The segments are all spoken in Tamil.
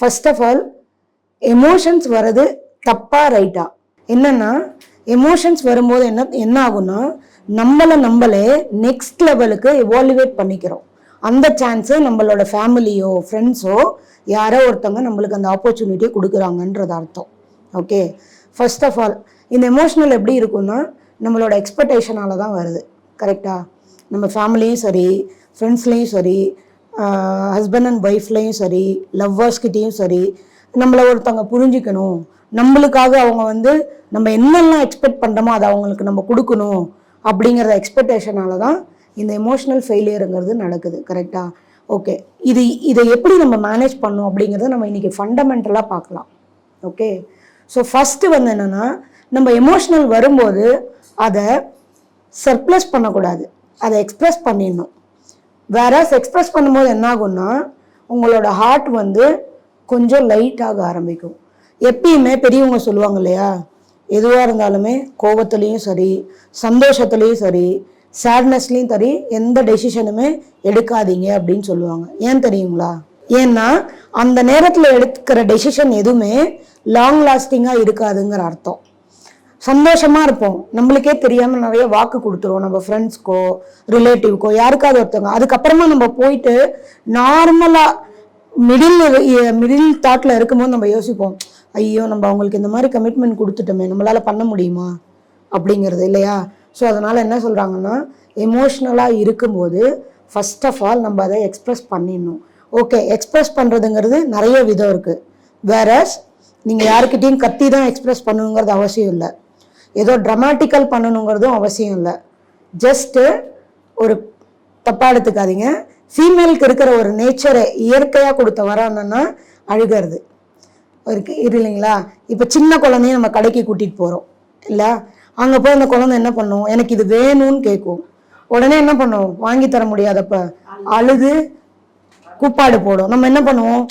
ஃபர்ஸ்ட் ஆஃப் ஆல் எமோஷன்ஸ் வர்றது தப்பா ரைட்டா என்னன்னா எமோஷன்ஸ் வரும்போது என்ன என்ன ஆகும்னா நம்மளை நம்மளே நெக்ஸ்ட் லெவலுக்கு எவாலுவேட் பண்ணிக்கிறோம். அந்த சான்ஸை நம்மளோட ஃபேமிலியோ ஃப்ரெண்ட்ஸோ யாரோ ஒருத்தவங்க நம்மளுக்கு அந்த ஆப்பர்ச்சுனிட்டியை கொடுக்குறாங்கன்றது அர்த்தம். ஓகே ஃபர்ஸ்ட் ஆஃப் ஆல் இந்த எமோஷனல் எப்படி இருக்கும்னா நம்மளோட எக்ஸ்பெக்டேஷனால தான் வருது. கரெக்டாக நம்ம ஃபேமிலியும் சரி ஃப்ரெண்ட்ஸ்லேயும் சரி ஹஸ்பண்ட் அண்ட் ஒய்ஃப்லேயும் சரி லவ்வர்ஸ்கிட்டேயும் சரி நம்மளை ஒருத்தவங்க புரிஞ்சுக்கணும். நம்மளுக்காக அவங்க வந்து நம்ம என்னெல்லாம் எக்ஸ்பெக்ட் பண்ணுறோமோ அதை அவங்களுக்கு நம்ம கொடுக்கணும் அப்படிங்கிறத எக்ஸ்பெக்டேஷனால தான் இந்த எமோஷ்னல் ஃபெயிலியருங்கிறது நடக்குது கரெக்டாக ஓகே இது இதை எப்படி நம்ம மேனேஜ் பண்ணணும் அப்படிங்கிறத நம்ம இன்றைக்கி ஃபண்டமெண்டலாக பார்க்கலாம். ஓகே ஸோ ஃபஸ்ட்டு வந்து என்னென்னா நம்ம எமோஷ்னல் வரும்போது அதை சர்ப்ளஸ் பண்ணக்கூடாது. அதை எக்ஸ்ப்ரெஸ் பண்ணிடணும். வேற எக்ஸ்பிரஸ் பண்ணும்போது என்ன ஆகும்னா உங்களோட ஹார்ட் வந்து கொஞ்சம் லைட் ஆக ஆரம்பிக்கும். எப்பயுமே பெரியவங்க சொல்லுவாங்க இல்லையா? எதுவாக இருந்தாலுமே கோபத்துலேயும் சரி சந்தோஷத்துலேயும் சரி சேட்னஸ்லேயும் சரி எந்த டெசிஷனுமே எடுக்காதீங்க அப்படின்னு சொல்லுவாங்க. ஏன் தெரியுங்களா? ஏன்னா அந்த நேரத்தில் எடுக்கிற டெசிஷன் எதுவுமே லாங் லாஸ்டிங்காக இருக்காதுங்கிற அர்த்தம். சந்தோஷமா இருப்போம். நம்மளுக்கே தெரியாம நிறைய வாக்கு கொடுத்துருவோம். நம்ம ஃப்ரெண்ட்ஸ்க்கோ ரிலேட்டிவ்க்கோ யாருக்காவது ஒருத்தவங்க. அதுக்கப்புறமா நம்ம போயிட்டு நார்மலா மிடில் மிடில் தாட்ல இருக்கும்போது நம்ம யோசிப்போம். ஐயோ நம்ம அவங்களுக்கு இந்த மாதிரி கமிட்மெண்ட் கொடுத்துட்டோமே நம்மளால பண்ண முடியுமா? அப்படிங்கிறது இல்லையா? ஸோ அதனால என்ன சொல்றாங்கன்னா எமோஷ்னலா இருக்கும்போது ஃபர்ஸ்ட் ஆஃப் ஆல் நம்ம அதை எக்ஸ்பிரஸ் பண்ணிடணும். ஓகே எக்ஸ்பிரஸ் பண்றதுங்கிறது நிறைய விதம் இருக்கு. வேற நீங்க யாருக்கிட்டையும் கத்தி தான் எக்ஸ்பிரஸ் பண்ணணுங்கிறது அவசியம் இல்லை. ஏதோ ட்ரமாட்டிக்கல் பண்ணணுங்கிறதும் அவசியம் இல்லை. ஜஸ்ட்டு ஒரு தப்பா எடுத்துக்காதீங்க. ஃபீமேலுக்கு இருக்கிற ஒரு நேச்சரை இயற்கையாக கொடுத்த வரம் என்னன்னா அழுகிறது. இருக்கு இல்லைங்களா? இப்போ சின்ன குழந்தைய நம்ம கடைக்கு கூட்டிகிட்டு போகிறோம் இல்லை? அங்கே போய் அந்த குழந்தை என்ன பண்ணும்? எனக்கு இது வேணும்னு கேட்கும். உடனே என்ன பண்ணும்? வாங்கி தர முடியாதப்ப அழுது கூப்பாடு போடும். நம்ம என்ன பண்ணுவோம்?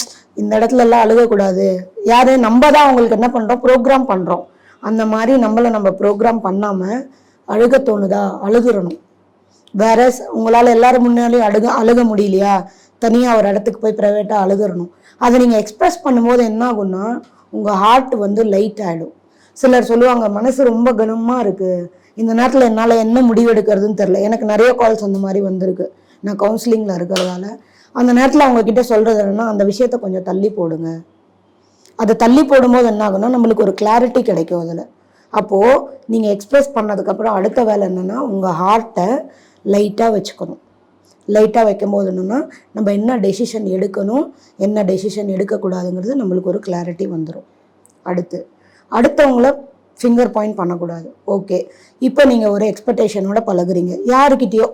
இந்த இடத்துல எல்லாம் அழுகக்கூடாது. யாரு? நம்ம தான் அவங்களுக்கு என்ன பண்ணுறோம் ப்ரோக்ராம் பண்ணுறோம் அந்த மாதிரி நம்மளை நம்ம ப்ரோக்ராம் பண்ணாமல் அழுக தோணுதா? அழுகுறணும். வேற உங்களால் எல்லாரும் முன்னாலேயும் அழுக அழுக முடியலையா? தனியாக ஒரு இடத்துக்கு போய் ப்ரைவேட்டாக அழுகிறணும். அதை நீங்கள் எக்ஸ்ப்ரெஸ் பண்ணும்போது என்ன ஆகும்னா உங்கள் ஹார்ட் வந்து லைட் ஆகிடும் சிலர் சொல்லுவாங்க மனசு ரொம்ப கனமாக இருக்குது இந்த நேரத்தில் என்னால் என்ன முடிவெடுக்கிறதுன்னு தெரில எனக்கு நிறைய கால்ஸ் அந்த மாதிரி வந்திருக்கு. நான் கவுன்சிலிங்கில் இருக்கிறதால. அந்த நேரத்தில் அவங்கக்கிட்ட சொல்கிறது என்னன்னா அந்த விஷயத்த கொஞ்சம் தள்ளி போடுங்க. அதை தள்ளி போடும்போது என்ன ஆகும்னா நம்மளுக்கு ஒரு கிளாரிட்டி கிடைக்கும் அதில். அப்போது நீங்கள் எக்ஸ்ப்ரெஸ் பண்ணதுக்கப்புறம் அடுத்த வேலை என்னென்னா உங்கள் ஹார்ட்டை லைட்டாக வச்சுக்கணும். லைட்டாக வைக்கும்போது என்னென்னா நம்ம என்ன டெசிஷன் எடுக்கணும் என்ன டெசிஷன் எடுக்கக்கூடாதுங்கிறது நம்மளுக்கு ஒரு கிளாரிட்டி வந்துடும் அடுத்து அடுத்தவங்கள ஃபிங்கர் பாயிண்ட் பண்ணக்கூடாது. ஓகே இப்போ நீங்கள் ஒரு எக்ஸ்பெக்டேஷனோட பழகுறீங்க. யாருக்கிட்டேயோ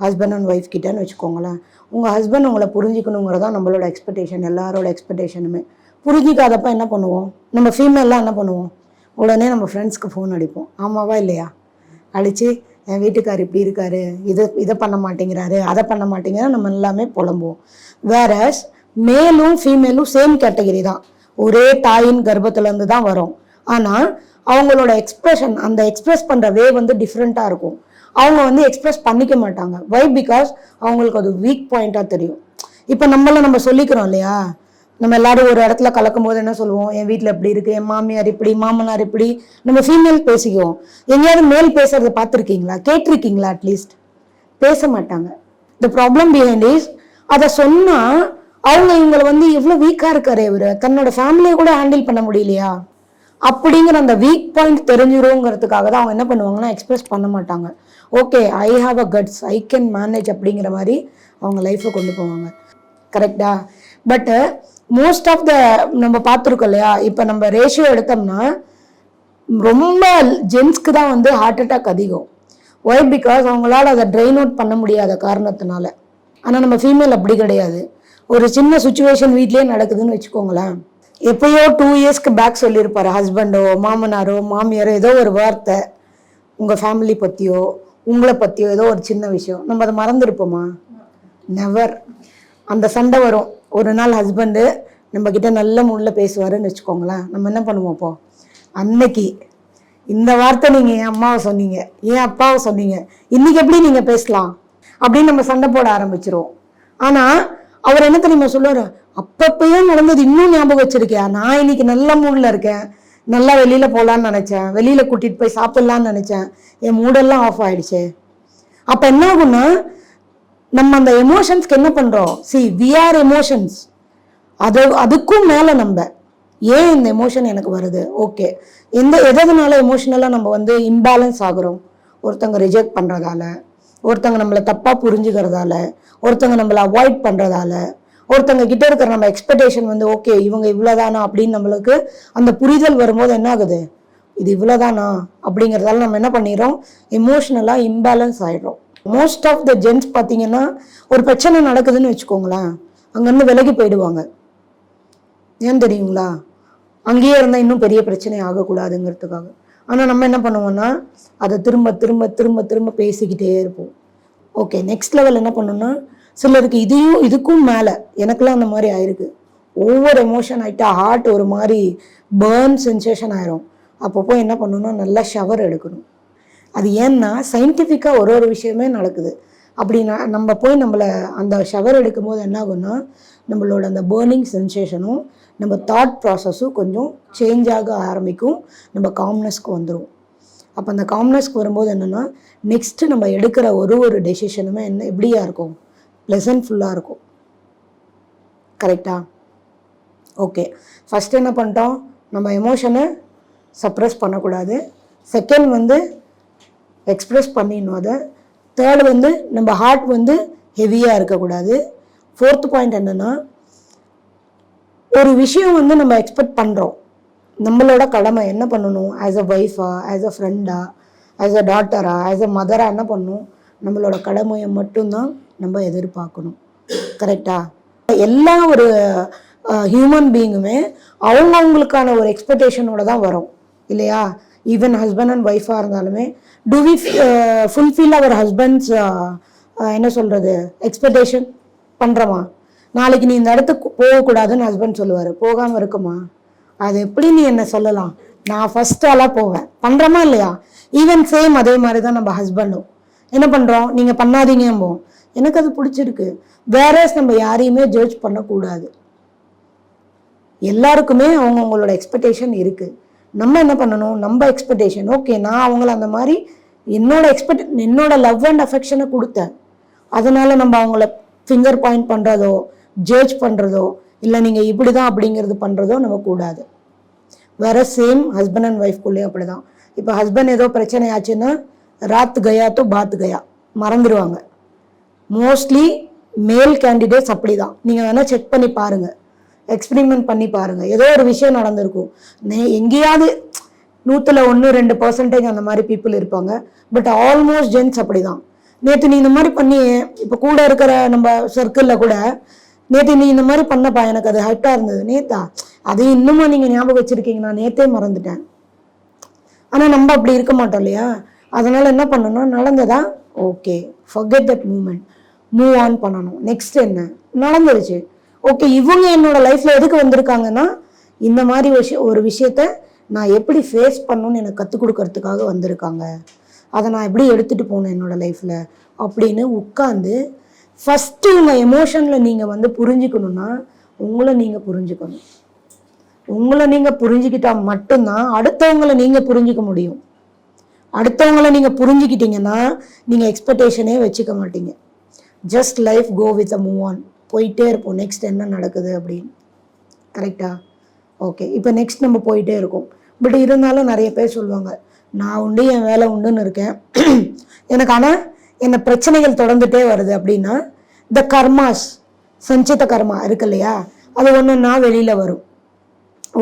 ஹஸ்பண்ட் அண்ட் ஒய்ஃப் கிட்டன்னு வச்சுக்கோங்களேன். உங்கள் ஹஸ்பண்ட் உங்களை புரிஞ்சிக்கணுங்கிறதான் நம்மளோட எக்ஸ்பெக்டேஷன் எல்லாரோட எக்ஸ்பெக்டேஷனுமே புரிஞ்சிக்காதப்ப என்ன பண்ணுவோம்? நம்ம ஃபீமேல்லாம் என்ன பண்ணுவோம்? உடனே நம்ம ஃப்ரெண்ட்ஸ்க்கு ஃபோன் அடிப்போம். ஆமாவா இல்லையா? அடித்து என் வீட்டுக்கார் இப்படி இருக்காரு. இதை இதை பண்ண மாட்டேங்கிறாரு. அதை பண்ண மாட்டேங்கிறாரு. நம்ம எல்லாமே புலம்புவோம். வேற மேலும் ஃபீமேலும் சேம் கேட்டகரி தான். ஒரே தாயின் கர்ப்பத்துலேருந்து தான் வரும். ஆனால் அவங்களோட எக்ஸ்பிரஷன் அந்த எக்ஸ்பிரஸ் பண்ணுற வே வந்து டிஃப்ரெண்ட்டாக இருக்கும். அவங்க வந்து எக்ஸ்பிரஸ் பண்ணிக்க மாட்டாங்க. வை பிகாஸ் அவங்களுக்கு அது வீக் பாயிண்ட்டாக தெரியும். இப்போ நம்மள நம்ம சொல்லிக்கிறோம் இல்லையா? நம்ம எல்லாரும் ஒரு இடத்துல கலக்கும் போது என்ன சொல்லுவோம்? என் வீட்டில் இப்படி இருக்கு என் மாமியார் இப்படி மாமனார் இப்படி. நம்ம ஃபீமேல் பேசிக்குவோம். எங்கேயாவது மேல் பேசுறத பார்த்துருக்கீங்களா? கேட்டிருக்கீங்களா அட்லீஸ்ட் பேச மாட்டாங்க. த ப்ராப்ளம் பிஹைண்ட் இஸ் அதை சொன்னா அவங்க இவங்களை வந்து இவ்வளோ வீக்காக இருக்காரு இவர். தன்னோட ஃபேமிலியை கூட ஹேண்டில் பண்ண முடியலையா? அப்படிங்கிற அந்த வீக் பாயிண்ட் தெரிஞ்சிருங்கிறதுக்காக தான் அவங்க என்ன பண்ணுவாங்கன்னா எக்ஸ்பிரஸ் பண்ண மாட்டாங்க. Okay I have a guts I can manage அப்படிங்கிற மாதிரி அவங்க லைஃப்பை கொண்டு போவாங்க. கரெக்டா பட்டு மோஸ்ட் ஆஃப் த நம்ம பார்த்துருக்கோம் இல்லையா? இப்போ நம்ம ரேஷியோ எடுத்தோம்னா ரொம்ப ஜென்ஸ்க்கு தான் வந்து ஹார்ட் அட்டாக் அதிகம். ஒய் பிகாஸ் அவங்களால அதை ட்ரைன் அவுட் பண்ண முடியாத காரணத்தினால. ஆனால் நம்ம ஃபீமேல் அப்படி கிடையாது. ஒரு சின்ன சுச்சுவேஷன் வீட்லேயே நடக்குதுன்னு வச்சுக்கோங்களேன். எப்பயோ டூ இயர்ஸ்க்கு பேக் சொல்லியிருப்பார் ஹஸ்பண்டோ மாமனாரோ மாமியாரோ ஏதோ ஒரு வார்த்தை உங்கள் ஃபேமிலி பற்றியோ உங்களை பற்றியோ ஏதோ ஒரு சின்ன விஷயம். நம்ம அதை மறந்துருப்போமா? நெவர் அந்த சண்டை வரும். ஒரு நாள் ஹஸ்பண்டு நம்மக்கிட்ட நல்ல முள்ள பேசுவாருன்னு வச்சுக்கோங்களேன். நம்ம என்ன பண்ணுவோம் அப்போ அன்னைக்கு இந்த வார்த்தை நீங்கள் என் அம்மாவை சொன்னீங்க என் அப்பாவை சொன்னீங்க இன்னைக்கு எப்படி நீங்கள் பேசலாம்? அப்படின்னு நம்ம சண்டை போட ஆரம்பிச்சிருவோம். ஆனால் அவர் என்ன தெரியுமா சொல்லுவார்? அப்பப்பயே நடந்தது இன்னும் ஞாபகம் வச்சிருக்கியா? நான் இன்னைக்கு நல்ல மூடில் இருக்கேன். நல்லா வெளியில் போகலான்னு நினச்சேன். வெளியில் கூட்டிகிட்டு போய் சாப்பிட்லான்னு நினச்சேன். என் மூடெல்லாம் ஆஃப் ஆகிடுச்சு அப்போ என்ன ஆகும்னா நம்ம அந்த எமோஷன்ஸ்க்கு என்ன பண்றோம்? சி வி ஆர் எமோஷன்ஸ் அது அதுக்கும் மேலே நம்ம. ஏன் இந்த எமோஷன் எனக்கு வருது? ஓகே எந்த எதனால எமோஷனலாக நம்ம வந்து இம்பேலன்ஸ் ஆகுறோம்? ஒருத்தங்க ரிஜெக்ட் பண்ணுறதால ஒருத்தங்க நம்மளை தப்பாக புரிஞ்சுக்கிறதால ஒருத்தங்க நம்மளை அவாய்ட் பண்ணுறதால ஒருத்தங்க கிட்ட இருக்கிற நம்ம எக்ஸ்பெக்டேஷன் வந்து ஓகே இவங்க இவ்வளோதானா அப்படின்னு நம்மளுக்கு அந்த புரிதல் வரும்போது என்ன ஆகுது? இது இவ்வளோதானா அப்படிங்கிறதால நம்ம என்ன பண்ணிடுறோம்? எமோஷனலாக இம்பேலன்ஸ் ஆகிடும் மோஸ்ட் ஆஃப் த ஜென்ஸ் பார்த்தீங்கன்னா ஒரு பிரச்சனை நடக்குதுன்னு வச்சுக்கோங்களேன். அங்கேருந்து விலகி போயிடுவாங்க. ஏன் தெரியுங்களா? அங்கேயே இருந்தால் இன்னும் பெரிய பிரச்சனை ஆகக்கூடாதுங்கிறதுக்காக. ஆனால் நம்ம என்ன பண்ணுவோம்னா அதை திரும்ப திரும்ப திரும்ப திரும்ப பேசிக்கிட்டே இருப்போம். ஓகே நெக்ஸ்ட் லெவல் என்ன பண்ணணும்னா சிலருக்கு இதையும் இதுக்கும் மேலே எனக்கெல்லாம் அந்த மாதிரி ஆயிருக்கு. ஒவ்வொரு எமோஷன் ஆகிட்டா ஹார்ட் ஒரு மாதிரி பேர்ன் சென்சேஷன் ஆயிரும். அப்பப்போ என்ன பண்ணணும்னா நல்லா ஷவர் எடுக்கணும். அது ஏன்னா சயின்டிஃபிக்காக ஒரு ஒரு விஷயமே நடக்குது. அப்படின்னா நம்ம போய் நம்மளை அந்த ஷவர் எடுக்கும்போது என்ன ஆகும்னா நம்மளோட அந்த பேர்னிங் சென்சேஷனும் நம்ம தாட் ப்ராசஸும் கொஞ்சம் சேஞ்ச் ஆக ஆரம்பிக்கும். நம்ம காம்னஸ்க்கு வந்துடும் அப்போ அந்த காம்னஸ்க்கு வரும்போது என்னென்னா நெக்ஸ்ட்டு நம்ம எடுக்கிற ஒரு ஒரு டெசிஷனுமே என்ன எப்படியா இருக்கும்? ப்ளசன்ட்ஃபுல்லாக இருக்கும். கரெக்டா ஓகே ஃபஸ்ட் என்ன பண்ணிட்டோம்? நம்ம எமோஷனை சப்ரஸ் பண்ணக்கூடாது. செகண்ட் வந்து எக்ஸ்ப்ரெஸ் பண்ணிடணும். அதை தேர்டு வந்து நம்ம ஹார்ட் வந்து ஹெவியாக இருக்கக்கூடாது. ஃபோர்த் பாயிண்ட் என்னென்னா ஒரு விஷயம் வந்து நம்ம எக்ஸ்பெக்ட் பண்ணுறோம் நம்மளோட கடமை என்ன பண்ணணும்? ஆஸ் அ ஒய்ஃபா ஆஸ் அ ஃப்ரெண்டா ஆஸ் அ டாட்டரா ஆஸ் அ மதரா என்ன பண்ணணும்? நம்மளோட கடமையை மட்டும்தான் நம்ம எதிர்பார்க்கணும். கரெக்டா எல்லா ஒரு ஹியூமன் பீயிங்குமே அவங்கவுங்களுக்கான ஒரு எக்ஸ்பெக்டேஷனோட தான் வரும். இல்லையா? ஈவன் ஹஸ்பண்ட் அண்ட் ஒய்ஃபாக இருந்தாலுமே do we fulfil our husbands என்ன சொல்கிறது எக்ஸ்பெக்டேஷன் பண்ணுறோமா நாளைக்கு நீ இந்த இடத்துக்கு போகக்கூடாதுன்னு ஹஸ்பண்ட் சொல்லுவார். போகாமல் இருக்குமா? அது எப்படி நீ என்ன சொல்லலாம்? நான் ஃபஸ்ட்டாலாம் போவேன். பண்ணுறோமா இல்லையா? ஈவன் சேம் அதே மாதிரி தான் நம்ம ஹஸ்பண்டும் என்ன பண்ணுறோம் நீங்கள் பண்ணாதீங்கம்போம். எனக்கு அது பிடிச்சிருக்கு. வேறஸ் நம்ம யாரையுமே ஜட்ஜ் பண்ணக்கூடாது. எல்லாருக்குமே அவங்கவுங்களோட எக்ஸ்பெக்டேஷன் இருக்குது நம்ம என்ன பண்ணணும்? நம்ம எக்ஸ்பெக்டேஷன் ஓகே நான் அவங்கள அந்த மாதிரி என்னோட எக்ஸ்பெக்ட் என்னோட லவ் அண்ட் அஃபெக்ஷனை கொடுத்தேன். அதனால நம்ம அவங்கள ஃபிங்கர் பாயிண்ட் பண்ணுறதோ ஜட்ஜ் பண்ணுறதோ இல்லை நீங்கள் இப்படி தான் அப்படிங்கிறது பண்ணுறதோ நம்ம கூடாது. வேற சேம் ஹஸ்பண்ட் அண்ட் ஒய்ஃப்குள்ளேயும் அப்படி தான் இப்போ ஹஸ்பண்ட் ஏதோ பிரச்சனை ஆச்சுன்னா ராத் கயா தோ பாத் கயா மறந்துடுவாங்க மோஸ்ட்லி மேல் கேண்டிடேட்ஸ் அப்படி தான் நீங்கள் வேணால் செக் பண்ணி பாருங்கள் எக்ஸ்பிரிமெண்ட் பண்ணி பாருங்கள் ஏதோ ஒரு விஷயம் நடந்திருக்கும். நே எங்கேயாவது நூற்றில் ஒன்று ரெண்டு பர்சன்டேஜ் அந்த மாதிரி பீப்புள் இருப்பாங்க. பட் ஆல்மோஸ்ட் ஜென்ஸ் அப்படி தான் நேற்று நீ இந்த மாதிரி பண்ணி இப்போ கூட இருக்கிற நம்ம சர்க்கிளில் கூட நேற்று நீ இந்த மாதிரி பண்ணப்பா எனக்கு அது ஹைட்டாக இருந்தது. நேத்தா அதை இன்னுமா நீங்கள் ஞாபகம் வச்சுருக்கீங்க? நான் நேத்தே மறந்துட்டேன். ஆனால் நம்ம அப்படி இருக்க மாட்டோம் இல்லையா? அதனால் என்ன பண்ணணும்? நடந்ததா? Okay forget that moment move on பண்ணணும். நெக்ஸ்ட் என்ன? நடந்துருச்சு. ஓகே இவங்க என்னோட லைஃப்பில் எதுக்கு வந்திருக்காங்கன்னா இந்த மாதிரி விஷயம் ஒரு விஷயத்த நான் எப்படி ஃபேஸ் பண்ணணும்னு எனக்கு கற்றுக் கொடுக்கறதுக்காக வந்திருக்காங்க. அதை நான் எப்படி எடுத்துகிட்டு போகணும் என்னோட லைஃப்பில் அப்படின்னு உட்காந்து ஃபஸ்ட்டு உங்கள் எமோஷனில் நீங்கள் வந்து புரிஞ்சுக்கணுன்னா உங்களை நீங்கள் புரிஞ்சுக்கணும். உங்களை நீங்கள் புரிஞ்சுக்கிட்டா மட்டும்தான் அடுத்தவங்களை நீங்கள் புரிஞ்சிக்க முடியும். அடுத்தவங்கள நீங்கள் புரிஞ்சுக்கிட்டீங்கன்னா நீங்கள் எக்ஸ்பெக்டேஷனே வச்சுக்க மாட்டீங்க. Just life go with a move on போயிட்டே இருப்போம். நெக்ஸ்ட் என்ன நடக்குது அப்படின்னு. கரெக்டா ஓகே இப்போ நெக்ஸ்ட் நம்ம போயிட்டே இருக்கோம். பட் இருந்தாலும் நிறைய பேர் சொல்லுவாங்க நான் உண்டு என் வேலை உண்டுன்னு இருக்கேன். எனக்கு ஆனால் என்ன பிரச்சனைகள் தொடர்ந்துட்டே வருது அப்படின்னா த கர்மாஸ் சஞ்சித கர்மா இருக்கு இல்லையா? அது ஒன்றுன்னா வெளியில் வரும்.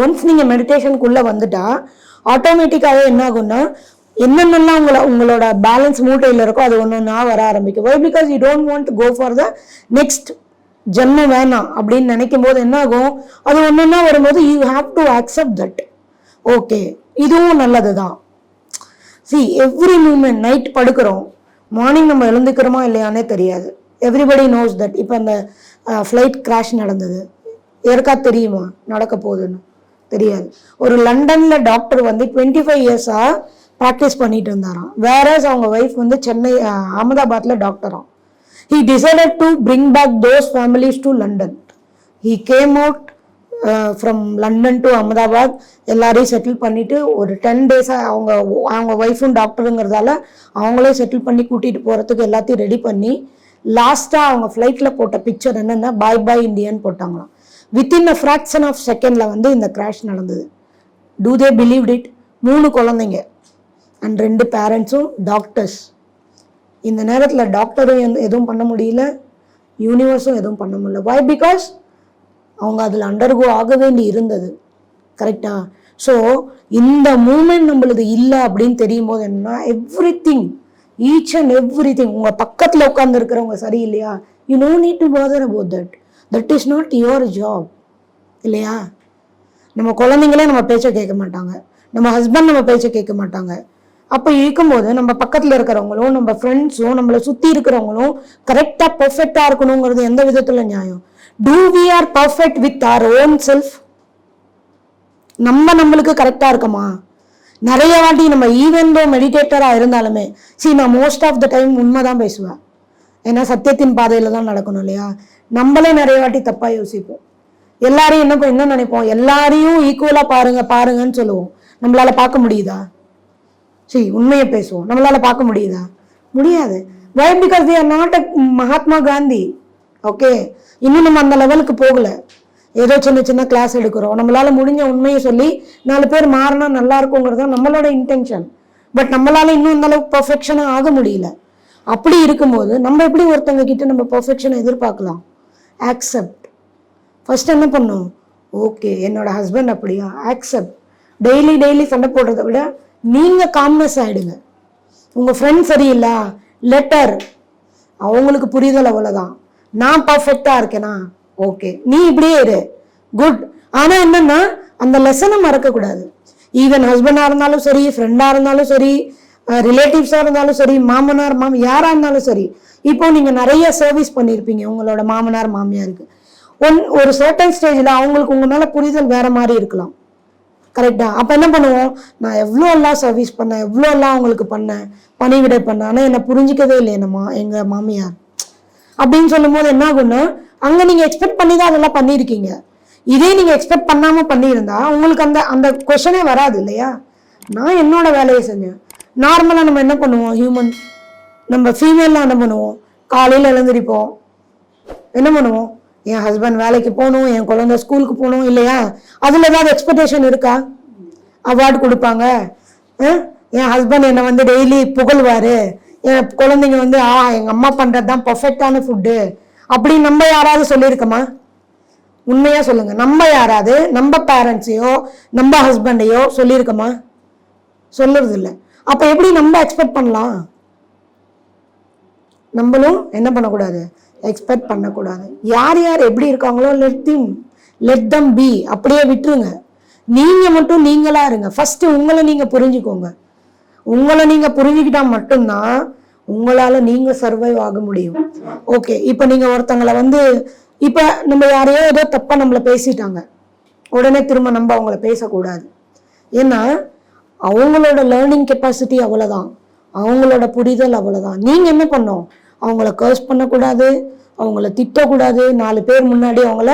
ஒன்ஸ் நீங்கள் மெடிடேஷனுக்குள்ளே வந்துட்டா ஆட்டோமேட்டிக்காகவே என்ன ஆகும்னா என்னென்னலாம் உங்களை உங்களோட பேலன்ஸ் மூட்டையில் இருக்கோ அது ஒன்று நான் வர ஆரம்பிக்கும். Why because you don't want go for the next ஜென்மம் வேணாம் அப்படின்னு நினைக்கும் போது என்ன ஆகும் அது ஒன்றுன்னா வரும்போது you have to accept that okay இதுவும் நல்லது தான் சி எவ்ரி மூமெண்ட் நைட் படுக்கிறோம். மார்னிங் நம்ம எழுந்துக்கிறோமா இல்லையானே தெரியாது. எவ்ரிபடி நோஸ் தட் இப்போ அந்த ஃப்ளைட் கிராஷ் நடந்தது. யாருக்கா தெரியுமா? நடக்க போகுதுன்னு. தெரியாது. ஒரு லண்டனில் டாக்டர் வந்து டுவெண்ட்டி ஃபைவ் இயர்ஸாக ப்ராக்டிஸ் பண்ணிட்டு இருந்தாராம். வேற அவங்க ஒய்ஃப் வந்து சென்னை அகமதாபாத்தில் டாக்டராம் he decided to bring back those families to london. He came out from London to Ahmedabad எல்லாரையும் செட்டில் பண்ணிட்டு ஒரு டென் டேஸாக அவங்க அவங்க ஒய்ஃபும் டாக்டருங்கிறதால அவங்களே செட்டில் பண்ணி கூட்டிகிட்டு போகிறதுக்கு எல்லாத்தையும் ரெடி பண்ணி லாஸ்ட்டாக அவங்க ஃப்ளைட்டில் போட்ட பிக்சர் என்னென்னா பாய் பாய் இந்தியன் போட்டாங்களாம். வித்தின் அ ஃப்ராக்ஷன் ஆஃப் செகண்டில் வந்து இந்த கிராஷ் நடந்தது. டூ தே பிலீவ் இட் மூணு குழந்தைங்க அண்ட் ரெண்டு பேரண்ட்ஸும் டாக்டர்ஸ் இந்த நேரத்தில் டாக்டரும் எந்த- எதுவும் பண்ண முடியல யூனிவர்ஸும் எதுவும் பண்ண முடியல. வை பிகாஸ் அவங்க அதில் அண்டர்கோ ஆக வேண்டி இருந்தது. கரெக்டா ஸோ இந்த மூமெண்ட் நம்மளது இல்லை அப்படின்னு தெரியும் போது என்னன்னா everything each and everything உங்கள் பக்கத்தில் உட்கார்ந்து இருக்கிறவங்க சரியில்லையா? You no need to bother about that that is not your job இல்லையா? நம்ம குழந்தைங்களே நம்ம பேச்சை கேட்க மாட்டாங்க. நம்ம ஹஸ்பண்ட் நம்ம பேச்சை கேட்க மாட்டாங்க. அப்போ இருக்கும்போது நம்ம பக்கத்தில் இருக்கிறவங்களும் நம்ம ஃப்ரெண்ட்ஸும் நம்மளை சுற்றி இருக்கிறவங்களும் கரெக்டாக பர்ஃபெக்டாக இருக்கணுங்கிறது எந்த விதத்தில் நியாயம்? Do we are perfect with our own self நம்ம நம்மளுக்கு கரெக்டாக இருக்கமா? நிறைய வாட்டி நம்ம ஈவன் தோ மெடிடேட்டராக இருந்தாலுமே see நான் மோஸ்ட் ஆஃப் த டைம் உண்மை தான் பேசுவேன். ஏன்னா சத்தியத்தின் பாதையில் தான் நடக்கணும் இல்லையா? நம்மளே நிறைய வாட்டி தப்பாக யோசிப்போம். எல்லாரையும் என்ன என்ன நினைப்போம்? எல்லாரையும் ஈக்குவலாக பாருங்க பாருங்கன்னு சொல்லுவோம். நம்மளால பார்க்க முடியுதா? சரி உண்மையை பேசுவோம். நம்மளால பார்க்க முடியுதா? முடியாது. Why because we are not a Mahatma Gandhi okay இன்னும் நம்ம அந்த லெவலுக்கு போகல. ஏதோ சின்ன சின்ன கிளாஸ் எடுக்கிறோம். நம்மளால முடிஞ்ச உண்மையை சொல்லி நாலு பேர் மாறினா நல்லா இருக்குங்கிறது தான் நம்மளோட இன்டென்ஷன் பட் நம்மளால இன்னும் அந்தளவுக்கு பர்ஃபெக்ஷனாக ஆக முடியல. அப்படி இருக்கும்போது நம்ம எப்படி ஒருத்தவங்க கிட்ட நம்ம பர்ஃபெக்ஷனை எதிர்பார்க்கலாம்? ஆக்செப்ட் ஃபர்ஸ்ட் என்ன பண்ணும்? ஓகே என்னோட ஹஸ்பண்ட் அப்படியா? ஆக்செப்ட் டெய்லி டெய்லி சண்டை போடுறதை விட நீங்கள் காம்னஸ் ஆகிடுங்க உங்கள் ஃப்ரெண்ட் சரியில்லை லெட்டர் அவங்களுக்கு புரிதல் அவ்வளோதான் நான் பர்ஃபெக்டாக இருக்கேனா? ஓகே நீ இப்படியே இரு. குட் ஆனால் என்னென்னா அந்த லெசனை மறக்கக்கூடாது ஈவன் ஹஸ்பண்டாக இருந்தாலும் சரி ஃப்ரெண்டாக இருந்தாலும் சரி ரிலேட்டிவ்ஸாக இருந்தாலும் சரி மாமனார் மாம் யாராக இருந்தாலும் சரி இப்போ நீங்கள் நிறைய சர்வீஸ் பண்ணியிருப்பீங்க உங்களோட மாமனார் மாமியாருக்கு. ஒன் ஒரு சர்டன் ஸ்டேஜில் அவங்களுக்கு உங்கள் மேலே புரிதல் வேறு மாதிரி இருக்கலாம். கரெக்டா அப்போ என்ன பண்ணுவோம்? நான் எவ்வளோ எல்லாம் சர்வீஸ் பண்ணேன் எவ்வளோ எல்லாம் அவங்களுக்கு பண்ணேன் பணிவிடை பண்ணேன் ஆனால் என்னை புரிஞ்சிக்கவே இல்லை என்னம்மா எங்கள் மாமியார். அப்படின்னு சொல்லும்போது என்ன ஆகும்னா அங்கே நீங்கள் எக்ஸ்பெக்ட் பண்ணி தான் அதெல்லாம் பண்ணியிருக்கீங்க. இதே நீங்கள் எக்ஸ்பெக்ட் பண்ணாமல் பண்ணியிருந்தா உங்களுக்கு அந்த அந்த கொஷனே வராது இல்லையா? நான் என்னோட வேலையை செஞ்சேன். நார்மலாக நம்ம என்ன பண்ணுவோம்? ஹியூமன் நம்ம ஃபீமேல்லாம் என்ன பண்ணுவோம்? காலையில் எழுந்திரிப்போம். என்ன பண்ணுவோம்? என் ஹஸ்பண்ட் வேலைக்கு போகணும் என் குழந்த ஸ்கூலுக்கு போகணும் இல்லையா? அதில் ஏதாவது எக்ஸ்பெக்டேஷன் இருக்கா? அவார்டு கொடுப்பாங்க. என் ஹஸ்பண்ட் என்னை வந்து டெய்லி புகழ்வார். என் குழந்தைங்க வந்து ஆ எங்கள் அம்மா பண்ணுறது தான் பர்ஃபெக்டான ஃபுட்டு அப்படின்னு நம்ம யாராவது சொல்லியிருக்கோமா? உண்மையாக சொல்லுங்கள் நம்ம யாராவது நம்ம பேரண்ட்ஸையோ நம்ம ஹஸ்பண்டையோ சொல்லியிருக்கோமா? சொல்லுறது இல்லை அப்போ எப்படி நம்ம எக்ஸ்பெக்ட் பண்ணலாம்? நம்மளும் என்ன பண்ணக்கூடாது? எக்ஸ்பெக்ட் பண்ணக்கூடாது. யார் யார் எப்படி இருக்காங்களோ let them let them be அப்படியே விட்டுருங்க. நீங்க மட்டும் நீங்களா இருங்க. ஃபர்ஸ்ட் உங்களை நீங்க புரிஞ்சுக்கோங்க. உங்களை நீங்க புரிஞ்சுக்கிட்டா மட்டும்தான் உங்களால நீங்க சர்வைவ் ஆக முடியும். ஓகே இப்போ நீங்க ஒருத்தங்களை வந்து இப்போ நம்ம யாரையோ ஏதோ தப்பா நம்மளை பேசிட்டாங்க. உடனே திரும்ப நம்ம அவங்கள பேசக்கூடாது. ஏன்னா அவங்களோட லேர்னிங் கெப்பாசிட்டி அவ்வளோதான் அவங்களோட புரிதல் அவ்வளோதான் நீங்கள் என்ன பண்ணோம் அவங்கள கர்ஸ் பண்ணக்கூடாது அவங்கள திட்டக்கூடாது. நாலு பேர் முன்னாடி அவங்கள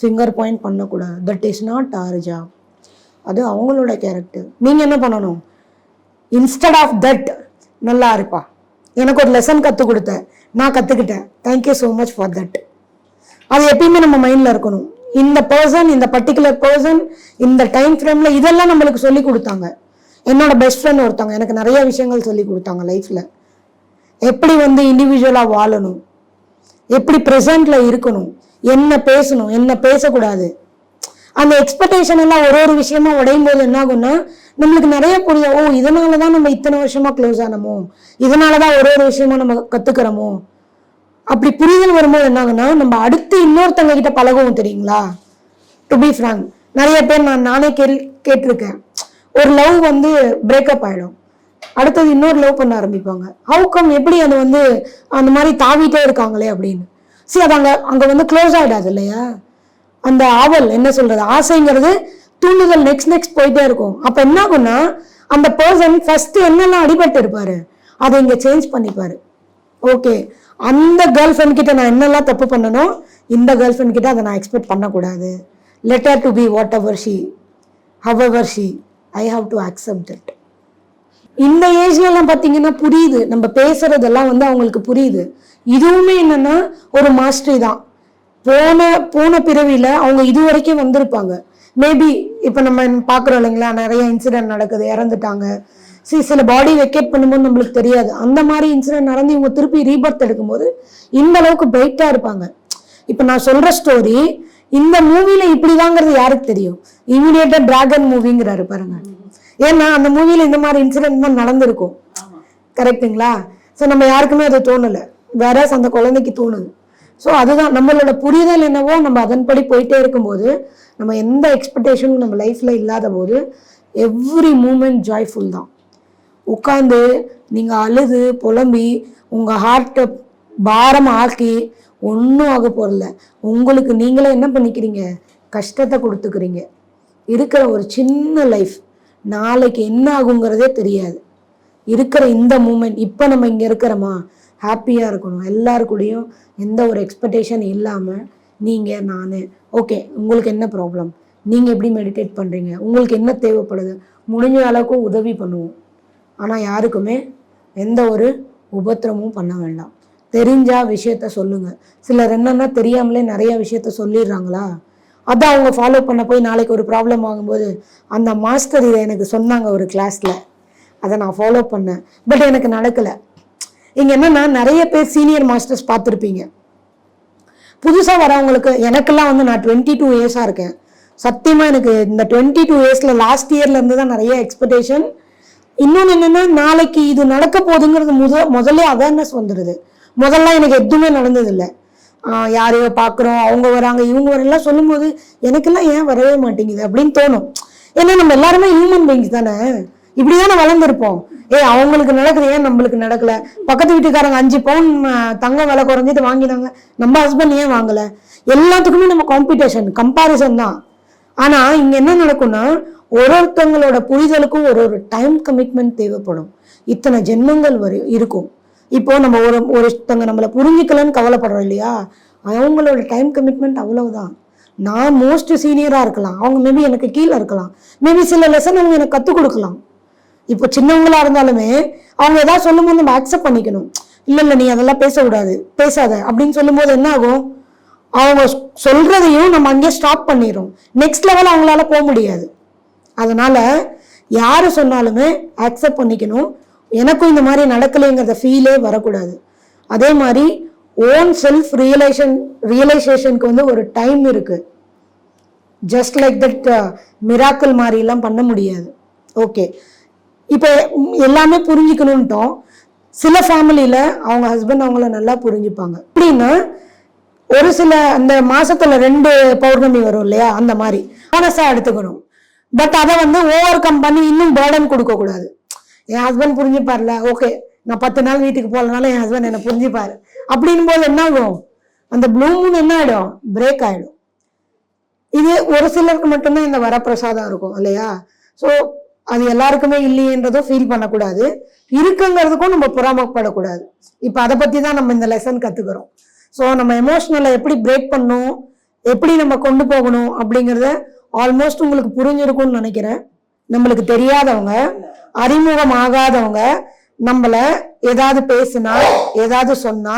ஃபிங்கர் பாயிண்ட் பண்ணக்கூடாது. That is not our job அது அவங்களோட கேரக்டர் நீங்கள் என்ன பண்ணணும்? இன்ஸ்டட் ஆஃப் தட் நல்லா இருப்பா. எனக்கு ஒரு லெசன் கற்றுக் கொடுத்தேன். நான் கற்றுக்கிட்டேன் thank you so much for that அது எப்பயுமே நம்ம மைண்டில் இருக்கணும். இந்த பர்சன் இந்த பர்டிகுலர் பர்சன் இந்த டைம் ஃப்ரேமில் இதெல்லாம் நம்மளுக்கு சொல்லி கொடுத்தாங்க. என்னோட பெஸ்ட் ஃப்ரெண்ட் ஒருத்தவங்க எனக்கு நிறைய விஷயங்கள் சொல்லி கொடுத்தாங்க லைஃப்பில் எப்படி வந்து இண்டிவிஜுவலாக வாழணும்? எப்படி ப்ரெசண்டில் இருக்கணும்? என்ன பேசணும்? என்ன பேசக்கூடாது? அந்த எக்ஸ்பெக்டேஷன் எல்லாம் ஒரு ஒரு விஷயமா உடையும் போது என்ன ஆகும்னா நம்மளுக்கு நிறைய புரியும். ஓ இதனால தான் நம்ம இத்தனை வருஷமா க்ளோஸ் ஆனமோ? இதனால தான் ஒரு ஒரு விஷயமா நம்ம கற்றுக்கிறோமோ அப்படி புரிதல் வரும்போது என்ன ஆகும்னா நம்ம அடுத்து இன்னொருத்தவங்க கிட்ட பழகவும் தெரியுங்களா? டு பி ஃப்ரங்க் நிறைய பேர் நான் நானே கேள் கேட்டிருக்கேன். ஒரு லவ் வந்து பிரேக்கப் ஆகிடும் அடுத்தது இன்னொரு லவ் பண்ண ஆரம்பிப்பாங்க. ஹவு கம் எப்படி அது வந்து அந்த மாதிரி தாவிட்டே இருக்காங்களே அப்படின்னு. சரி அது அங்கே அங்கே வந்து க்ளோஸ் ஆகிடாது இல்லையா? அந்த ஆவல் என்ன சொல்கிறது ஆசைங்கிறது தூண்டுதல் நெக்ஸ்ட் நெக்ஸ்ட் போயிட்டே இருக்கும். அப்போ என்ன ஆகும்னா அந்த பர்சன் ஃபஸ்ட்டு என்னெல்லாம் அடிபட்டு இருப்பார் அதை இங்கே சேஞ்ச் பண்ணிப்பார். ஓகே அந்த கேர்ள் ஃப்ரெண்ட் கிட்ட நான் என்னெல்லாம் தப்பு பண்ணணும் இந்த கேர்ள் ஃப்ரெண்ட் கிட்ட அதை நான் எக்ஸ்பெக்ட் பண்ணக்கூடாது. Let her to be whatever she how she I have to accept it இந்த ஏஜ்ல எல்லாம் பாத்தீங்கன்னா புரியுது. நம்ம பேசுறதெல்லாம் வந்து அவங்களுக்கு புரியுது. இதுவுமே என்னன்னா ஒரு மாஸ்டரி தான். போன போன பிறவியில அவங்க இது வரைக்கும் வந்திருப்பாங்க. மேபி இப்போ நம்ம பார்க்குறோம் இல்லைங்களா? நிறைய இன்சிடென்ட் நடக்குது இறந்துட்டாங்க. சி சில பாடி வெக்கேட் பண்ணும்போது நம்மளுக்கு தெரியாது. அந்த மாதிரி இன்சிடென்ட் நடந்து இவங்க திருப்பி ரீபர்த் எடுக்கும்போது இந்த அளவுக்கு பிரைட்டாக இருப்பாங்க. இப்போ நான் சொல்ற ஸ்டோரி இந்த மூவில இப்படிதாங்கிறது யாருக்கு தெரியும்? இமீடியட்டா டிராகன் மூவிங்கிறாரு பாருங்க. ஏன்னா அந்த மூவில இந்த மாதிரி இன்சிடென்ட் தான் நடந்திருக்கும். கரெக்ட்டுங்களா ஸோ நம்ம யாருக்குமே அது தோணலை. வேற அந்த குழந்தைக்கு தோணுது. ஸோ அதுதான் நம்மளோட புரிதல் என்னவோ நம்ம அதன்படி போயிட்டே இருக்கும்போது நம்ம எந்த எக்ஸ்பெக்டேஷனும் நம்ம லைஃப்ல இல்லாத போது எவ்ரி மூமெண்ட் ஜாய்ஃபுல் தான். உட்காந்து நீங்கள் அழுது புலம்பி உங்கள் ஹார்ட்டை பாரம் ஆக்கி ஒன்றும் ஆக போகிறல உங்களுக்கு நீங்களே என்ன பண்ணிக்கிறீங்க? கஷ்டத்தை கொடுத்துக்கிறீங்க. இருக்கிற ஒரு சின்ன லைஃப் நாளைக்கு என்ன ஆகுங்கிறதே தெரியாது. இருக்கிற இந்த மூமெண்ட் இப்போ நம்ம இங்கே இருக்கிறோமா? ஹாப்பியாக இருக்கணும். எல்லாருக்கூடையும் எந்த ஒரு எக்ஸ்பெக்டேஷன் இல்லாமல் நீங்கள் நான். ஓகே உங்களுக்கு என்ன ப்ராப்ளம் நீங்கள் எப்படி மெடிடேட் பண்ணுறீங்க உங்களுக்கு என்ன தேவைப்படுது? முடிஞ்ச அளவுக்கு உதவி பண்ணுவோம். ஆனால் யாருக்குமே எந்த ஒரு உபத்திரமும் பண்ண வேண்டாம். தெரிஞ்சால் விஷயத்த சொல்லுங்கள் சிலர் என்னென்னா தெரியாமலே நிறையா விஷயத்த சொல்லிடுறாங்களா? அதை அவங்க ஃபாலோ பண்ண போய் நாளைக்கு ஒரு ப்ராப்ளம் ஆகும்போது அந்த மாஸ்டர் இதை எனக்கு சொன்னாங்க ஒரு கிளாஸில் அதை நான் ஃபாலோ பண்ணேன். பட் எனக்கு நடக்கலை. இங்கே என்னென்னா நிறைய பேர் சீனியர் மாஸ்டர்ஸ் பார்த்துருப்பீங்க. புதுசாக வரவங்களுக்கு எனக்கெல்லாம் வந்து நான் டுவெண்ட்டி டூ இயர்ஸாக இருக்கேன். சத்தியமாக எனக்கு இந்த டுவெண்ட்டி டூ இயர்ஸில் லாஸ்ட் இயர்லேருந்து தான் நிறைய எக்ஸ்பெக்டேஷன் இன்னொன்று என்னென்னா நாளைக்கு இது நடக்க போகுதுங்கிறது முத முதல்ல அவேர்னஸ் வந்துடுது முதல்ல எனக்கு எதுவுமே நடந்ததில்லை. யாரையோ பார்க்குறோம் அவங்க வராங்க இவங்க வரலாம் சொல்லும்போது எனக்கெல்லாம் ஏன் வரவே மாட்டேங்குது அப்படின்னு தோணும். ஏன்னா நம்ம எல்லாருமே ஹியூமன் பீங்ஸ் தானே? இப்படி தானே வளர்ந்துருப்போம். ஏ அவங்களுக்கு நடக்குது ஏன் நம்மளுக்கு நடக்கல? பக்கத்து வீட்டுக்காரங்க அஞ்சு பவுன் தங்க விலை குறைஞ்சிட்டு வாங்கினாங்க. நம்ம ஹஸ்பண்ட் ஏன் வாங்கல? எல்லாத்துக்குமே நம்ம காம்படிஷன் கம்பாரிசன் தான். ஆனா இங்க என்ன நடக்கும்னா ஒரு ஒருத்தவங்களோட புரிதலுக்கும் ஒரு ஒரு டைம் கமிட்மெண்ட் தேவைப்படும். இத்தனை ஜென்மங்கள் வரை இருக்கும். இப்போ நம்ம ஒரு ஒருத்தவங்க நம்மளை புரிஞ்சுக்கலன்னு கவலைப்படுறோம் இல்லையா? அவங்களோட டைம் கமிட்மெண்ட் அவ்வளவுதான். நான் மோஸ்ட் சீனியராக இருக்கலாம். அவங்க மேபி எனக்கு கீழே இருக்கலாம். மேபி சில லெசன் அவங்க எனக்கு கற்றுக் கொடுக்கலாம். இப்போ சின்னவங்களா இருந்தாலுமே அவங்க ஏதாவது சொல்லும்போது நம்ம அக்செப்ட் பண்ணிக்கணும். இல்லை இல்லை நீ அதெல்லாம் பேசக்கூடாது பேசாத. அப்படின்னு சொல்லும்போது என்ன ஆகும்? அவங்க சொல்றதையும் நம்ம அங்கேயே ஸ்டாப் பண்ணிடுறோம். நெக்ஸ்ட் லெவல் அவங்களால போக முடியாது. அதனால யாரு சொன்னாலுமே அக்செப்ட் பண்ணிக்கணும். எனக்கும் இந்த மாதிரி நடக்கலைங்கிறத ஃபீலே வரக்கூடாது. அதே மாதிரி ஓன் செல்ஃப் ரியலைசேஷன் ரியலைசேஷனுக்கு வந்து ஒரு டைம் இருக்கு. ஜஸ்ட் லைக் தட் மிராக்கள் மாதிரிலாம் பண்ண முடியாது. ஓகே இப்போ எல்லாமே புரிஞ்சுக்கணுன்ட்டோம் சில ஃபேமிலியில் அவங்க ஹஸ்பண்ட் அவங்கள நல்லா புரிஞ்சுப்பாங்க. எப்படின்னா ஒரு சில அந்த மாசத்துல ரெண்டு பௌர்ணமி வரும் இல்லையா? அந்த மாதிரி. மனசா எடுத்துக்கணும். பட் அதை வந்து ஓவர் கம் பண்ணி இன்னும் பேர்டன் கொடுக்க கூடாது என் ஹஸ்பண்ட் புரிஞ்சுப்பார்ல? ஓகே நான் பத்து நாள் வீட்டுக்கு போகலனாலும் என் ஹஸ்பண்ட் என்னை புரிஞ்சுப்பார். அப்படின் போது என்ன ஆகும் அந்த ப்ளூ மூன் என்ன ஆகிடும் பிரேக் ஆகிடும் இது ஒரு சிலருக்கு மட்டும்தான் இந்த வரப்பிரசாதம் இருக்கும் இல்லையா? ஸோ அது எல்லாருக்குமே இல்லையன்றதும் ஃபீல் பண்ணக்கூடாது. இருக்குங்கிறதுக்கும் நம்ம புறாமப்படக்கூடாது. இப்போ அதை பற்றி தான் நம்ம இந்த லெசன் கற்றுக்குறோம் ஸோ நம்ம எமோஷ்னலை எப்படி பிரேக் பண்ணணும்? எப்படி நம்ம கொண்டு போகணும்? அப்படிங்கிறத ஆல்மோஸ்ட் உங்களுக்கு புரிஞ்சிருக்கும்னு நினைக்கிறேன். நம்மளுக்கு தெரியாதவங்க அறிமுகம் ஆகாதவங்க நம்மள ஏதாவது பேசுனா ஏதாவது சொன்னா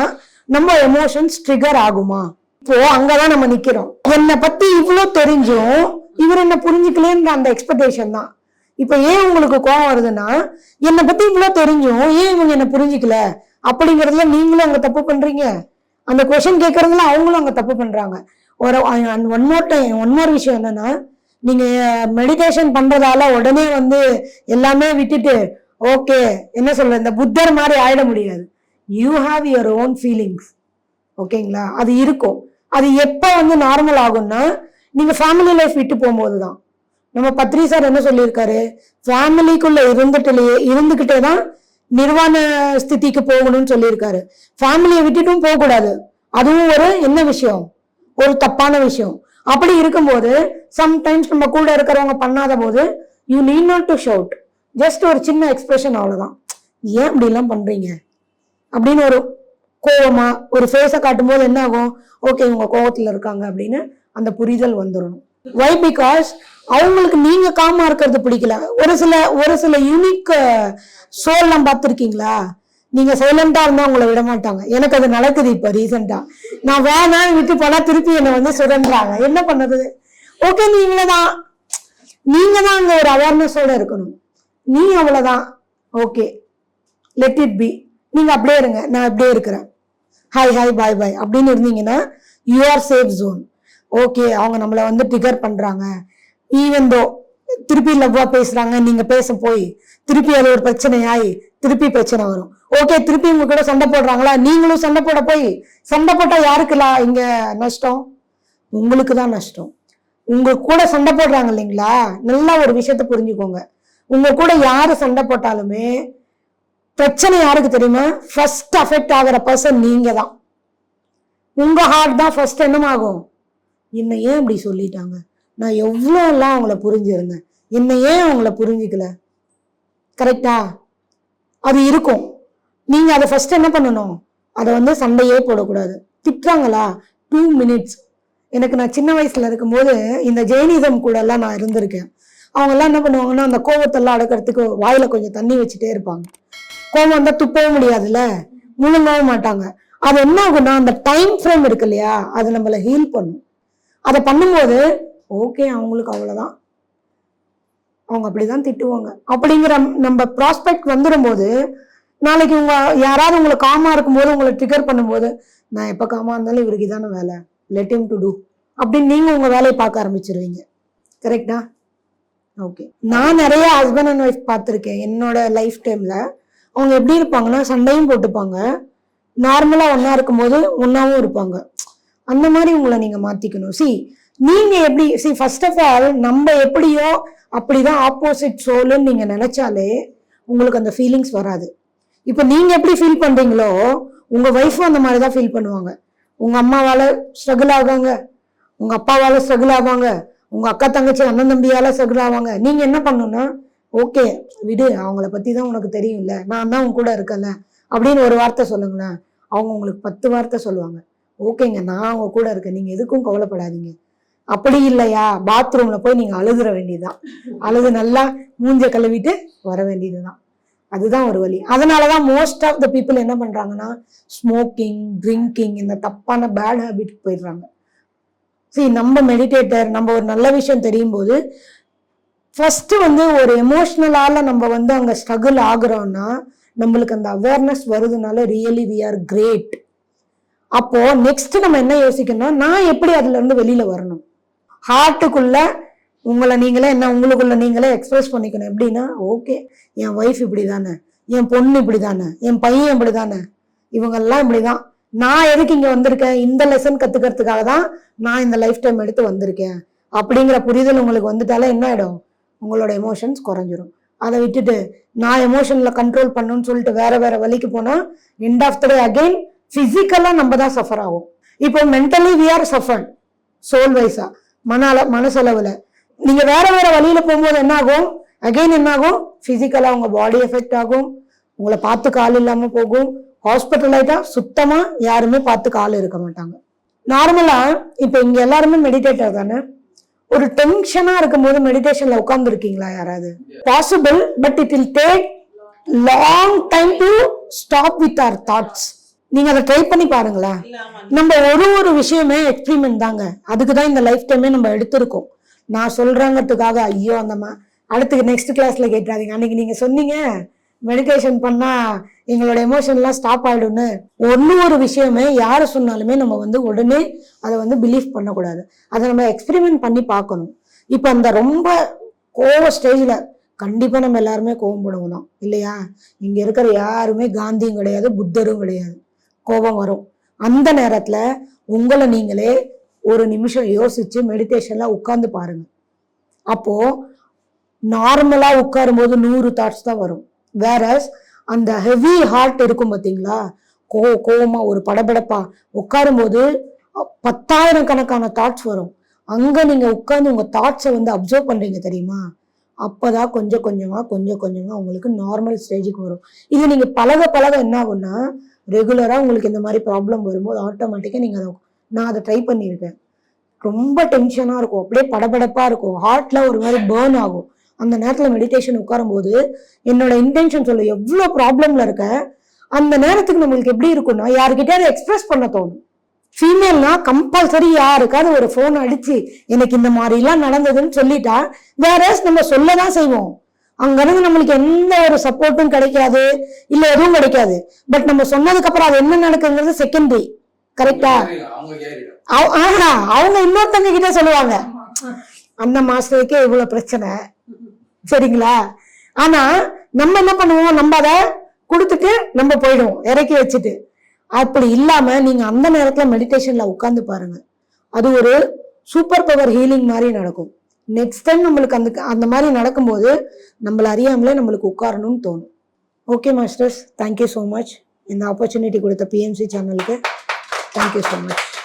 நம்ம எமோஷன்ஸ் ட்ரிகர் ஆகுமா? இப்போ அங்கதான் நம்ம நிக்கிறோம். என்னை பத்தி இவ்வளோ தெரிஞ்சும் இவர் என்ன புரிஞ்சுக்கலன்ற அந்த எக்ஸ்பெக்டேஷன் தான். இப்ப ஏன் உங்களுக்கு கோவம் வருதுன்னா என்னை பத்தி இவ்வளோ தெரிஞ்சும் ஏன் இவங்க என்ன புரிஞ்சுக்கல? அப்படிங்கறதுல நீங்களும் அங்க தப்பு பண்றீங்க. அந்த கொஷின் கேட்கறதுல அவங்களும் அங்க தப்பு பண்றாங்க. ஒரு one more time one more விஷயம் என்னன்னா நீங்க மெடிடேஷன் பண்றதால உடனே வந்து எல்லாமே விட்டுட்டு ஓகே என்ன சொல்ற இந்த புத்தர் மாதிரி ஆயிட முடியாது. You have your own feelings ஓகேங்களா அது இருக்கும். அது எப்போ வந்து நார்மல் ஆகும்னா நீங்க ஃபேமிலி லைஃப் விட்டு போகும்போது தான் நம்ம பத்ரி சார் என்ன சொல்லியிருக்காரு? ஃபேமிலிக்குள்ள இருந்துட்டுலயே இருந்துகிட்டே தான் நிர்வாண ஸ்திதிக்கு போகணும்னு சொல்லியிருக்காரு. ஃபேமிலியை விட்டுட்டும் போகக்கூடாது. அதுவும் ஒரு என்ன விஷயம்? ஒரு தப்பான விஷயம். அப்படி இருக்கும்போது சம்டைம்ஸ் நம்ம கூட இருக்கிறவங்க பண்ணாத போது you need not to shout just ஒரு சின்ன எக்ஸ்பிரஷன் அவ்வளோதான் ஏன் இப்படிலாம் பண்ணுறீங்க அப்படின்னு ஒரு கோவமா ஒரு ஃபேஸை காட்டும்போது என்ன ஆகும்? ஓகே இவங்க கோவத்தில் இருக்காங்க அப்படின்னு அந்த புரிதல் வந்துடணும். வை பிகாஸ் அவங்களுக்கு நீங்க காமா இருக்கிறது பிடிக்கல. ஒரு சில ஒரு சில யூனிக் சோல்லாம் பார்த்துருக்கீங்களா? நீங்க சைலண்டா இருந்தா உங்களை விட மாட்டாங்க. எனக்கு அது நடக்குது இப்ப ரீசெண்டா நான் வேணாம் விட்டு போனா திருப்பி என்னை வந்து சுரண்டுறாங்க என்ன பண்ணுறது ஓகே நீங்களே தான் நீங்க தான் அங்க ஒரு அவேர்னஸோட இருக்கணும். நீ அவ்வளவுதான். ஓகே லெட் இட் பி நீங்க அப்படியே இருங்க. நான் அப்படியே இருக்கிறேன். ஹாய் ஹாய் பாய் பாய் அப்படின்னு இருந்தீங்கன்னா you are safe zone okay அவங்க நம்மளை வந்து ட்ரிகர் பண்றாங்க. ஈவன் தோ திருப்பி லவ்வா பேசுறாங்க நீங்க பேச போய் திருப்பி அது ஒரு பிரச்சனையாய் திருப்பி பிரச்சனை வரும். ஓகே திருப்பி உங்க கூட சண்டை போடுறாங்களா? நீங்களும் சண்டை போட போய் சண்டை போட்டா யாருக்குலா? இங்க நஷ்டம். உங்களுக்கு தான் நஷ்டம். உங்க கூட சண்டை போடுறாங்க இல்லைங்களா? நல்லா ஒரு விஷயத்த புரிஞ்சுக்கோங்க. உங்க கூட யாரு சண்டை போட்டாலுமே பிரச்சனை யாருக்கு தெரியுமா? ஃபர்ஸ்ட் அஃபெக்ட் ஆகிற பர்சன் நீங்க தான் உங்க ஹார்ட் தான் ஃபர்ஸ்ட் என்னமாகும்? என்னை ஏன் இப்படி சொல்லிட்டாங்க? நான் எவ்வளோ எல்லாம் அவங்கள புரிஞ்சிருந்தேன். என்னை ஏன் அவங்கள புரிஞ்சிக்கல? கரெக்டா அது இருக்கும். நீங்க அதை ஃபர்ஸ்ட் என்ன பண்ணணும்? அதை வந்து சண்டையே போடக்கூடாது. திட்டுறாங்களா? டூ மினிட்ஸ் எனக்கு நான் சின்ன வயசுல இருக்கும்போது இந்த ஜெயினிசம் கூட எல்லாம் நான் இருந்திருக்கேன். அவங்க எல்லாம் என்ன பண்ணுவாங்கன்னா அந்த கோவத்தெல்லாம் அடக்கிறதுக்கு வாயில கொஞ்சம் தண்ணி வச்சுட்டே இருப்பாங்க. கோவம் வந்தால் துப்பவும் முடியாதுல்ல? முழுங்கவும் மாட்டாங்க. அது என்ன ஆகும்னா அந்த டைம் ஃப்ரேம் இருக்கு இல்லையா அது நம்மளை ஹீல் பண்ணும். அதை பண்ணும்போது ஓகே அவங்களுக்கு அவ்வளோதான் அவங்க அப்படிதான் திட்டுவாங்க. அப்படிங்கிற நம்ம ப்ராஸ்பெக்ட் வந்துடும் போது நாளைக்கு உங்க யாராவது உங்களை காமா இருக்கும்போது உங்களை ட்ரிகர் பண்ணும்போது நான் எப்ப காமா இருந்தாலும் இவருக்கு இதான வேலை. லெட் இம் டு டூ அப்படின்னு நீங்க உங்க வேலையை பார்க்க ஆரம்பிச்சிருவீங்க. கரெக்டா ஓகே நான் நிறைய ஹஸ்பண்ட் அண்ட் ஒய்ஃப் பார்த்துருக்கேன். என்னோட லைஃப் டைம்ல அவங்க எப்படி இருப்பாங்கன்னா சண்டையும் போட்டுப்பாங்க. நார்மலா ஒன்றா இருக்கும்போது ஒன்னாவும் இருப்பாங்க. அந்த மாதிரி உங்களை நீங்க மாத்திக்கணும். சி நீங்க எப்படி சி ஃபர்ஸ்ட் ஆஃப் ஆல் நம்ம எப்படியோ அப்படிதான் ஆப்போசிட் சோலுன்னு நீங்க நினைச்சாலே உங்களுக்கு அந்த ஃபீலிங்ஸ் வராது. இப்போ நீங்க எப்படி ஃபீல் பண்றீங்களோ உங்க ஒய்ஃபும் அந்த மாதிரி தான் ஃபீல் பண்ணுவாங்க. உங்க அம்மாவால ஸ்ட்ரகிள் ஆகாங்க. உங்க அப்பாவால ஸ்ட்ரகிள் ஆவாங்க. உங்க அக்கா தங்கச்சி அண்ணன் தம்பியால ஸ்ட்ரகிள் ஆவாங்க. நீங்க என்ன பண்ணணும் ஓகே விடு அவங்கள பத்தி தான் உனக்கு தெரியும்ல. நான் தான் உங்க கூட இருக்கல அப்படின்னு ஒரு வார்த்தை சொல்லுங்களேன். அவங்க உங்களுக்கு பத்து வார்த்தை சொல்லுவாங்க. ஓகேங்க நான் அவங்க கூட இருக்கேன். நீங்க எதுக்கும் கவலைப்படாதீங்க. அப்படி இல்லையா? பாத்ரூம்ல போய் நீங்க அழுதுற வேண்டியதுதான். அழுது நல்லா மூஞ்ச கழுவிட்டு வர வேண்டியதுதான். அதுதான் ஒரு வழி. அதனாலதான் மோஸ்ட் ஆஃப் த பீப்புள் என்ன பண்ணுறாங்கன்னா ஸ்மோக்கிங் ட்ரிங்கிங் இந்த தப்பான பேட் ஹேபிட் போயிடுறாங்க. சரி நம்ம மெடிடேட்டர் நம்ம ஒரு நல்ல விஷயம் தெரியும் போது ஃபஸ்ட்டு வந்து ஒரு எமோஷ்னலால் நம்ம வந்து அங்கே ஸ்ட்ரகிள் ஆகுறோம்னா நம்மளுக்கு அந்த அவேர்னஸ் வருதுனால ரியலி வி ஆர் கிரேட் அப்போது நெக்ஸ்ட் நம்ம என்ன யோசிக்கணும்னா நான் எப்படி அதுலேருந்து வெளியில் வரணும்? ஹார்ட்டுக்குள்ளே உங்களை நீங்களே என்ன உங்களுக்குள்ள நீங்களே எக்ஸ்பிரஸ் பண்ணிக்கணும். எப்படின்னா ஓகே என் ஒய்ஃப் இப்படி தானே என் பொண்ணு இப்படி தானே என் பையன் இப்படி தானே இவங்கெல்லாம் இப்படிதான். நான் எதுக்கு இங்கே வந்திருக்கேன்? இந்த லெசன் கற்றுக்கிறதுக்காக தான் நான் இந்த லைஃப் டைம் எடுத்து வந்திருக்கேன். அப்படிங்கிற புரிதல் உங்களுக்கு வந்துட்டாலே என்ன ஆகிடும் உங்களோட எமோஷன்ஸ் குறைஞ்சிரும். அதை விட்டுட்டு நான் எமோஷனில் கண்ட்ரோல் பண்ணுன்னு சொல்லிட்டு வேற வேற வழிக்கு போனால் end of the day again ஃபிசிக்கலாக நம்ம தான் சஃபர் ஆகும். இப்போ mentally we are suffer soul வைஸாக மன அள நீங்க வேற வேற வழியில போகும்போது என்ன ஆகும் அகைன் என்ன ஆகும் பிசிக்கலா உங்க பாடி எஃபெக்ட் ஆகும். உங்களை பார்த்துக்க ஆள் இல்லாம போகும். ஹாஸ்பிட்டல் ஆயிட்டா சுத்தமா யாருமே பார்த்துக்க ஆள் இருக்க மாட்டாங்க. நார்மலா இப்ப இங்க எல்லாருமே மெடிடேட்டர் தானே? ஒரு டென்ஷனா இருக்கும்போது மெடிடேஷன்ல உட்கார்ந்து இருக்கீங்களா யாராவது? Possible but it will take long time to stop with our thoughts நீங்க அதை ட்ரை பண்ணி பாருங்களேன். நம்ம ஒரு ஒரு விஷயமே எக்ஸ்பிரிமெண்ட் தாங்க. அதுக்கு தான் இந்த லைஃப் டைமே நம்ம எடுத்திருக்கோம். நான் சொல்கிறாங்கிறதுக்காக ஐயோ அந்தம்மா. அடுத்து நெக்ஸ்ட் கிளாஸில் கேட்டுறாதீங்க. அன்னைக்கு நீங்கள் சொன்னீங்க மெடிடேஷன் பண்ணால் எங்களோட எமோஷன்லாம் ஸ்டாப் ஆகிடும்னு ஒன்று ஒரு விஷயமே யார் சொன்னாலுமே நம்ம வந்து உடனே அதை வந்து பிலீவ் பண்ணக்கூடாது. அதை நம்ம எக்ஸ்பெரிமெண்ட் பண்ணி பார்க்கணும். இப்போ அந்த ரொம்ப கோவ ஸ்டேஜில் கண்டிப்பாக நம்ம எல்லாருமே கோவப்படுவோம் தான். இல்லையா? இங்கே இருக்கிற யாருமே காந்தியும் கிடையாது புத்தரும் கிடையாது. கோபம் வரும். அந்த நேரத்தில் உங்களை நீங்களே ஒரு நிமிஷம் யோசிச்சு மெடிடேஷன்லாம் உட்காந்து பாருங்க. அப்போ நார்மலா உட்காரும்போது நூறு தாட்ஸ் தான் வரும். வேற அந்த ஹெவி ஹார்ட் இருக்கும் பார்த்தீங்களா கோ கோவமா ஒரு படபடப்பா உட்காரும்போது போது பத்தாயிரம் கணக்கான தாட்ஸ் வரும். அங்க நீங்க உட்காந்து உங்க தாட்ஸை வந்து அப்சர்வ் பண்றீங்க தெரியுமா? அப்பதான் கொஞ்சம் கொஞ்சமா கொஞ்சம் கொஞ்சமா உங்களுக்கு நார்மல் ஸ்டேஜுக்கு வரும். இது நீங்க பழக பழக என்ன ஆகும்னா ரெகுலராக உங்களுக்கு இந்த மாதிரி ப்ராப்ளம் வரும்போது ஆட்டோமேட்டிக்காக நீங்கள் அதை நான் அதை ட்ரை பண்ணியிருக்கேன். ரொம்ப டென்ஷனாக இருக்கும். அப்படியே படபடப்பாக இருக்கும். ஹார்ட்ல ஒரு மாதிரி பேர்ன் ஆகும். அந்த நேரத்தில் மெடிடேஷன் உட்காரும்போது என்னோட இன்டென்ஷன் சொல்ல எவ்வளோ ப்ராப்ளம்ல இருக்க அந்த நேரத்துக்கு நம்மளுக்கு எப்படி இருக்கும்னா யாருக்கிட்டே எக்ஸ்பிரஸ் பண்ண தோணும். ஃபீமேல்னா கம்பல்சரி யாருக்காவது ஒரு ஃபோன் அடிச்சு எனக்கு இந்த மாதிரிலாம் நடந்ததுன்னு சொல்லிட்டா வேற நம்ம சொல்ல தான் செய்வோம். அங்கிருந்து நம்மளுக்கு எந்த ஒரு சப்போர்ட்டும் கிடைக்காது இல்லை எதுவும் கிடைக்காது. பட் நம்ம சொன்னதுக்கு அப்புறம் அது என்ன நடக்குங்கிறது செகண்டரி கரெக்டா? அவ- ஆஹா, அவங்க இன்னொருத்தவங்க கிட்ட சொல்லுவாங்க. அந்த மாஸ்டருக்கே இவ்வளவு பிரச்சனை. சரிங்களா? ஆனா நம்ம என்ன பண்ணுவோம்? நம்ம அதை கொடுத்துட்டு நம்ம போயிடுவோம். இறக்கி வச்சுட்டு. அப்படி இல்லாம நீங்க அந்த நேரத்துல மெடிடேஷன்ல உட்காந்து பாருங்க. அது ஒரு சூப்பர் பவர் ஹீலிங் மாதிரி நடக்கும். நெக்ஸ்ட் டைம் நம்மளுக்கு அந்த அந்த மாதிரி நடக்கும்போது நம்மள அறியாமலே நம்மளுக்கு உட்காரணும்னு தோணும். Okay masters thank you so much இந்த ஆப்பர்ச்சுனிட்டி கொடுத்த பிஎம்சி சேனலுக்கு தேங்க்யூ ஸோ மச்